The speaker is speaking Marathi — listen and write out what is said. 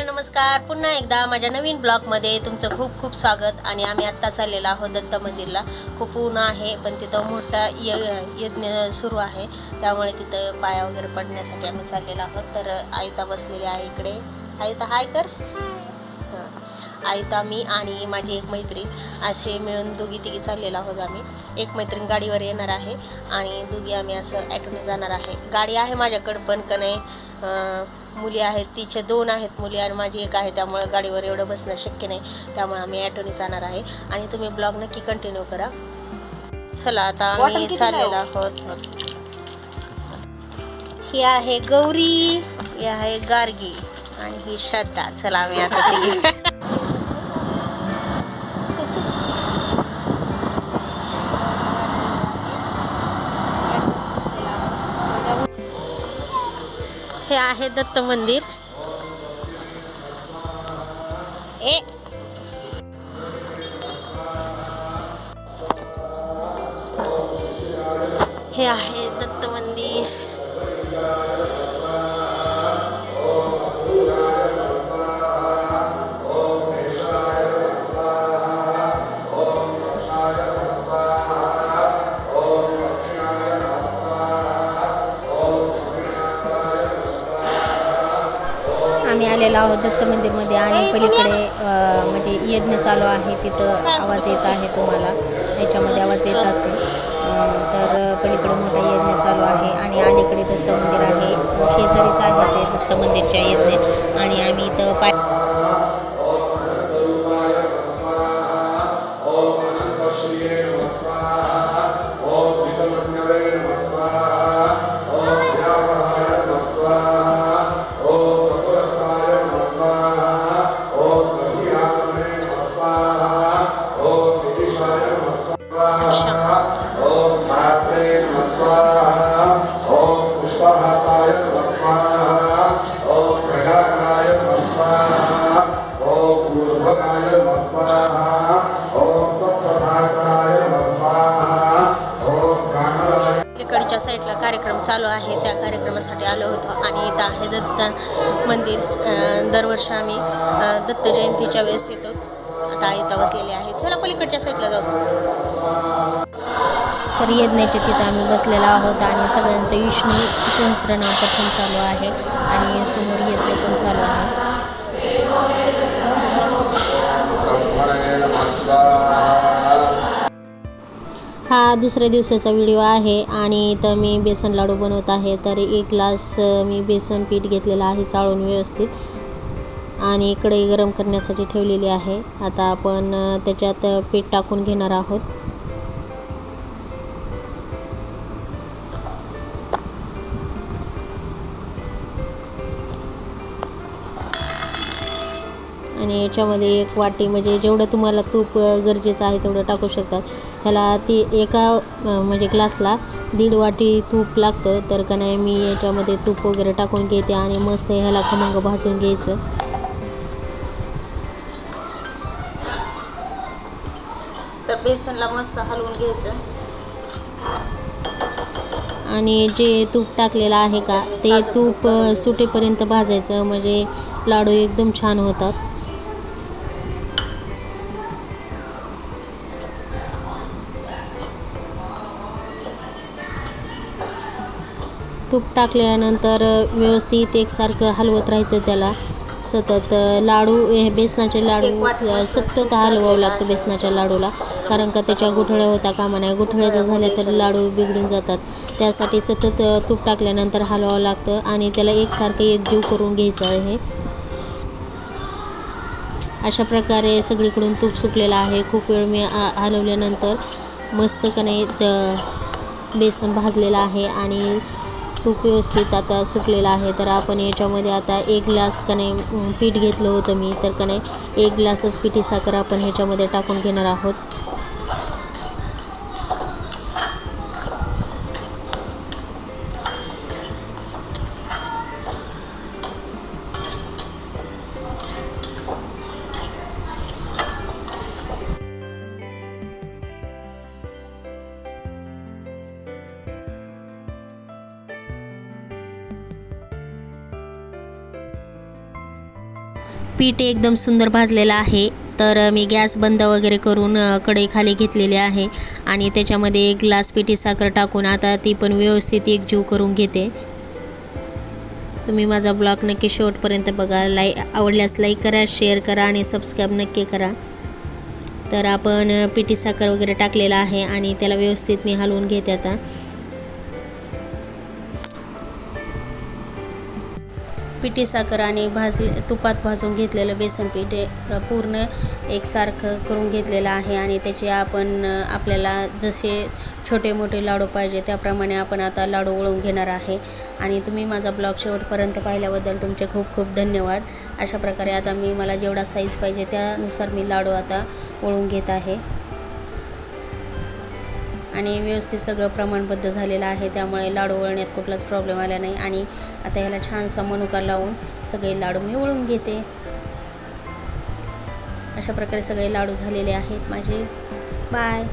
हॅलो नमस्कार. पुन्हा एकदा माझ्या नवीन ब्लॉगमध्ये तुमचं खूप खूप स्वागत. आणि आम्ही आत्ता चाललेलो आहोत दत्त मंदिरला. खूप ऊन आहे पण तिथं मोठा य यज्ञ सुरू आहे. त्यामुळे तिथं पाया वगैरे पडण्यासाठी आम्ही चाललेलो आहोत. तर आयता बसलेली आहे इकडे. आयता हाय कर. हां. मी आणि माझी एक मैत्रीण असे मिळून दोघी तिघी चाललेलो आहोत आम्ही. एक मैत्रीण गाडीवर येणार आहे आणि दोघी आम्ही असं ॲटोने जाणार आहे. गाडी आहे माझ्याकडं पण का नाही मुली आहेत तिचे दोन आहेत मुली आणि माझी एक आहे. त्यामुळे गाडीवर एवढं बसणं शक्य नाही. त्यामुळे आम्ही ॲटोने जाणार आहे. आणि तुम्ही ब्लॉग नक्की कंटिन्यू करा. चला आता आम्ही चाललेलो आहोत. ही आहे गौरी ही आहे गार्गी आणि ही श्रद्धा. चला आम्ही आता हे आहे दत्त मंदिर. ए. हे आहे दत्त मंदिर. आलेलो आहोत दत्त मंदिरमध्ये आणि पलीकडे म्हणजे यज्ञ चालू आहे तिथं आवाज येत आहे तुम्हाला. याच्यामध्ये आवाज येत असेल. तर पलीकडे मोठा यज्ञ चालू आहे आणि अलीकडे दत्त मंदिर आहे. शेजारीच आहे ते दत्त मंदिरच्या यज्ञ. आणि आम्ही इथं पाय ओम मात्रे पुष्पहासाय प्रजाकाय पूर्वकाय सप्तभागाय इकडच्या साईडला कार्यक्रम चालू आहे. त्या कार्यक्रमासाठी आलो होतो आणि इथं आहे दत्त मंदिर. दरवर्षी आम्ही दत्त जयंतीच्या वेळेस येतो. आता इथं बसलेले आहे. चला पलीकडच्या साईडला जाऊ. तर यज्ञाच्या तिथं आम्ही बसलेलो आहोत आणि सगळ्यांचं विष्णू सहस्त्रनाम पठण चालू आहे आणि समोर यज्ञ पण चालू आहे. हा दुसऱ्या दिवसाचा व्हिडिओ आहे आणि इथं मी बेसन लाडू बनवत आहे. तर एक ग्लास मी बेसन पीठ घेतलेलं आहे चाळून व्यवस्थित. आणि कढई गरम करण्यासाठी ठेवलेली आहे. आता आपण त्याच्यात पीठ टाकून घेणार आहोत. आणि याच्यामध्ये एक वाटी म्हणजे जेवढं तुम्हाला तूप गरजेचं आहे तेवढं टाकू शकतात. ह्याला ती एका म्हणजे ग्लासला दीड वाटी तूप लागतं. तर का नाही मी याच्यामध्ये तूप वगैरे टाकून घेते आणि मस्त ह्याला खमंग भाजून घ्यायचं. तर बेसनला मस्त हलवून घ्यायचं. आणि जे तूप टाकलेलं आहे का ते तूप सुटेपर्यंत भाजायचं. म्हणजे लाडू एकदम छान होतात. तूप टाकल्यानंतर व्यवस्थित एकसारखं हलवत राहायचं त्याला. सतत लाडू हे बेसनाचे लाडू सतत हलवावं लागतं बेसनाच्या लाडूला. कारण का त्याच्या गुठळ्या होता कामा नाही गुठळ्या जर झाल्या तर लाडू बिघडून जातात. त्यासाठी सतत तूप टाकल्यानंतर हलवावं लागतं आणि त्याला एकसारखं एकजीव करून घ्यायचं आहे. अशा प्रकारे सगळीकडून तूप सुटलेलं आहे. खूप वेळ मी हलवल्यानंतर मस्त नाही त- बेसन भाजलेलं आहे आणि खूप व्यवस्थित आता सुकलेला आहे. तर आपण याच्यामध्ये आता एक ग्लास का नाही पीठ घेतलं होतं मी. तर का नाही एक ग्लासच पिठी साखर आपण ह्याच्यामध्ये टाकून घेणार आहोत. पीठ एकदम सुंदर भाजलेलं आहे. तर मी गॅस बंद वगैरे करून कढईखाली कढई खाली घेतलेली आहे. आणि त्याच्यामध्ये एक ग्लास पिठी साखर टाकून आता ती पण व्यवस्थित एकजीव करून घेते. तुम्ही माझा ब्लॉग नक्की शेवटपर्यंत बघा. लाई आवडल्यास लाईक करा शेअर करा आणि सबस्क्राईब नक्की करा. तर आपण पिठी साखर वगैरे टाकलेला आहे आणि त्याला व्यवस्थित मी हलवून घेते आता. पिठी साखर आणि भाज तुपात भाजून घेतलेलं बेसन पीठ हे, पूर्ण एकसारखं करून घेतलेलं आहे आणि त्याचे आपण आपल्याला जसे छोटे मोठे लाडू पाहिजे त्याप्रमाणे आपण आता लाडू वळून घेणार आहे. आणि तुम्ही माझा ब्लॉग शेवटपर्यंत पाहिल्याबद्दल तुमचे खूप खूप धन्यवाद. अशा प्रकारे आता मी मला जेवढा साईज पाहिजे त्यानुसार मी लाडू आता वळून घेत आहे. आणि व्यवस्थित सगळं प्रमाणबद्ध झालेलं आहे. त्यामुळे लाडू वळण्यात कुठलाच प्रॉब्लेम आला नाही. आणि आता ह्याला छानसा मनुका लावून सगळे लाडू मी वळून घेते. अशा प्रकारे सगळे लाडू झालेले आहेत माझे. बाय